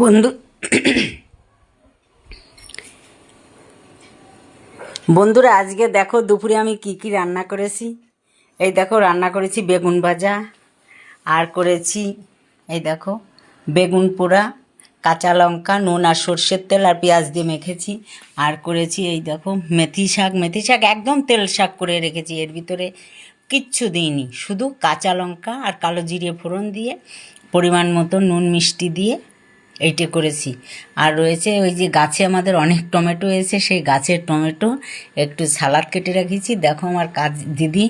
বন্ধু, বন্ধুরা, আজকে দেখো দুপুরে আমি কি কি রান্না করেছি। এই দেখো, রান্না করেছি বেগুন ভাজা, আর করেছি, এই দেখো, বেগুন পোড়া, কাঁচা লঙ্কা, নুন আর সর্ষের তেল আর পেঁয়াজ দিয়ে মেখেছি। আর করেছি এই দেখো, মেথি শাক। মেথি শাক একদম তেল শাক করে রেখেছি, এর ভিতরে কিচ্ছু দিইনি। শুধু কাঁচা লঙ্কা আর কালো জিরে ফোড়ন দিয়ে, পরিমাণ মতো নুন মিষ্টি দিয়ে এইটা করেছি। আর রয়েছে ওই যে গাছে আমাদের অনেক টমেটো এসে সেই গাছের টমেটো একটু সালাদ কেটে রেখেছি। দেখো আমার কাজ দিদি,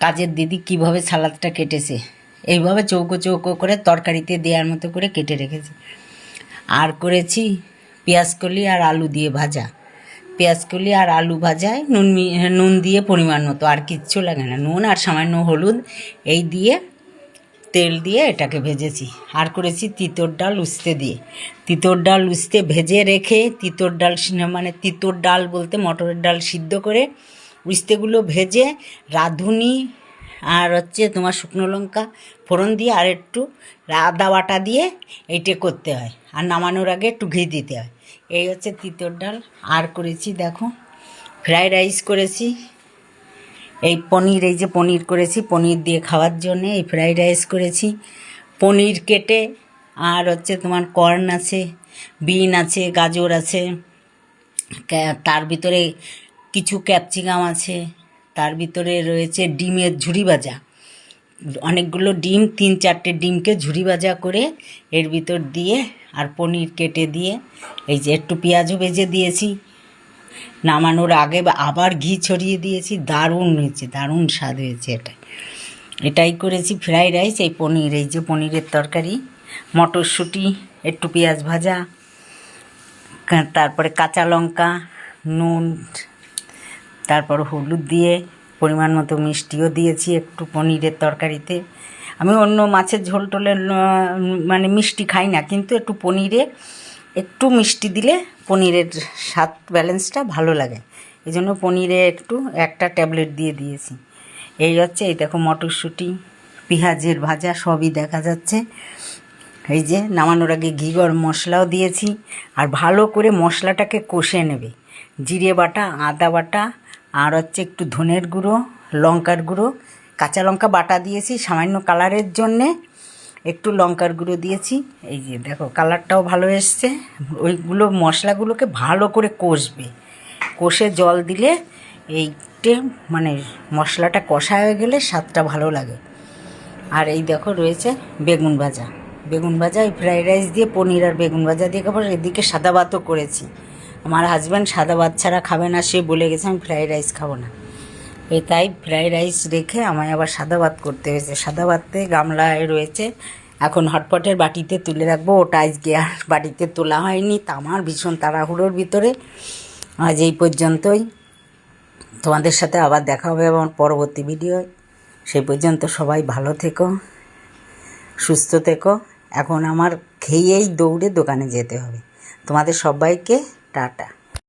কাজের দিদি কীভাবে সালাদটা কেটেছে। এইভাবে চৌকো চৌকো করে তরকারিতে দেওয়ার মতো করে কেটে রেখেছি। আর করেছি পেঁয়াজকলি আর আলু দিয়ে ভাজা। পেঁয়াজকলি আর আলু ভাজায় নুন নুন দিয়ে পরিমাণ মতো, আর কিচ্ছু লাগে না। নুন আর সামান্য হলুদ, এই দিয়ে তেল দিয়ে এটাকে ভেজেছি। আর করেছি তিতর ডাল উস্তে দিয়ে। তিতর ডাল উস্তে ভেজে রেখে তিতর ডাল মানে তিতর ডাল বলতে মটরের ডাল সিদ্ধ করে উস্তেগুলো ভেজে রাঁধুনি আর হচ্ছে তোমার শুকনো লঙ্কা ফোড়ন দিয়ে আর একটু আদা বাটা দিয়ে এইটা করতে হয়। আর নামানোর আগে একটু ঘি দিতে হয়। এই হচ্ছে তিতর ডাল। আর করেছি দেখো, ফ্রাইড রাইস করেছি। এই পনির, এই যে পনির করেছি, পনির দিয়ে খাওয়ার জন্যে এই ফ্রাইড রাইস করেছি। পনির কেটে, আর হচ্ছে তোমার কর্ন আছে, বিন আছে, গাজর আছে তার ভিতরে কিছু ক্যাপসিকাম আছে, তার ভিতরে রয়েছে ডিমের ঝুড়ি ভাজা। অনেকগুলো ডিম, তিন চারটে ডিমকে ঝুড়ি ভাজা করে এর ভিতর দিয়ে আর পনির কেটে দিয়ে, এই যে একটু পেঁয়াজও ভেজে দিয়েছি। নামানোর আগে আবার ঘি ছড়িয়ে দিয়েছি, দারুণ হয়েছে, দারুণ স্বাদ হয়েছে এটা। এটাই করেছি ফ্রাইড রাইস, এই পনির, এই যে পনিরের তরকারি, মটরশুঁটি, একটু পেঁয়াজ ভাজা তারপরে কাঁচা লঙ্কা, নুন, তারপর হলুদ দিয়ে, পরিমাণ মতো মিষ্টিও দিয়েছি একটু পনিরের তরকারিতে। আমি অন্য মাছের ঝোল টোলের মানে মিষ্টি খাই না, কিন্তু একটু পনিরে একটু মিষ্টি দিলে পনিরের স্বাদ, ব্যালেন্সটা ভালো লাগে। এই জন্য পনিরে একটু, একটা ট্যাবলেট দিয়ে দিয়েছি। এই হচ্ছে, এই দেখো মটরশুঁটি, পেঁয়াজের ভাজা সবই দেখা যাচ্ছে। এই যে নামানোর আগে ঘি, গরম মশলাও দিয়েছি। আর ভালো করে মশলাটাকে কষে নেবে। জিরে বাটা, আদা বাটা, আর হচ্ছে একটু ধনের গুঁড়ো, লঙ্কার গুঁড়ো, কাঁচা লঙ্কা বাটা দিয়েছি সামান্য কালারের জন্যে। একটু লঙ্কার গুঁড়ো দিয়েছি। এই যে দেখো, কালারটাও ভালো এসছে। ওইগুলো মশলাগুলোকে ভালো করে কষবে। কষে জল দিলে এইটে মানে মশলাটা কষা হয়ে গেলে স্বাদটা ভালো লাগে। আর এই দেখো রয়েছে বেগুন ভাজা। বেগুন ভাজা, এই ফ্রাইড রাইস দিয়ে পনির আর বেগুন ভাজা দিয়ে খাবার এদিকে সাদা ভাতও করেছি। আমার হাজব্যান্ড সাদা ভাত ছাড়া খাবে না, সে বলে গেছে, আমি ফ্রাইড রাইস খাব না। তাই ফ্রাইড রাইস রেখে আমায় আবার সাদা ভাত করতে হয়েছে। সাদা ভাতে গামলায় রয়েছে। এখন হটপটের বাটিতে তুলে রাখব। ওটা আজকে আর বাটিতে তোলা হয়নি। তা আমার ভীষণ তাড়াহুড়োর ভিতরে। আজ এই পর্যন্তই। তোমাদের সাথে আবার দেখা হবে আমার পরবর্তী ভিডিও সেই পর্যন্ত সবাই ভালো থেকো, সুস্থ থেকো। এখন আমার খেয়েই দৌড়ে দোকানে যেতে হবে। তোমাদের সবাইকে টাটা।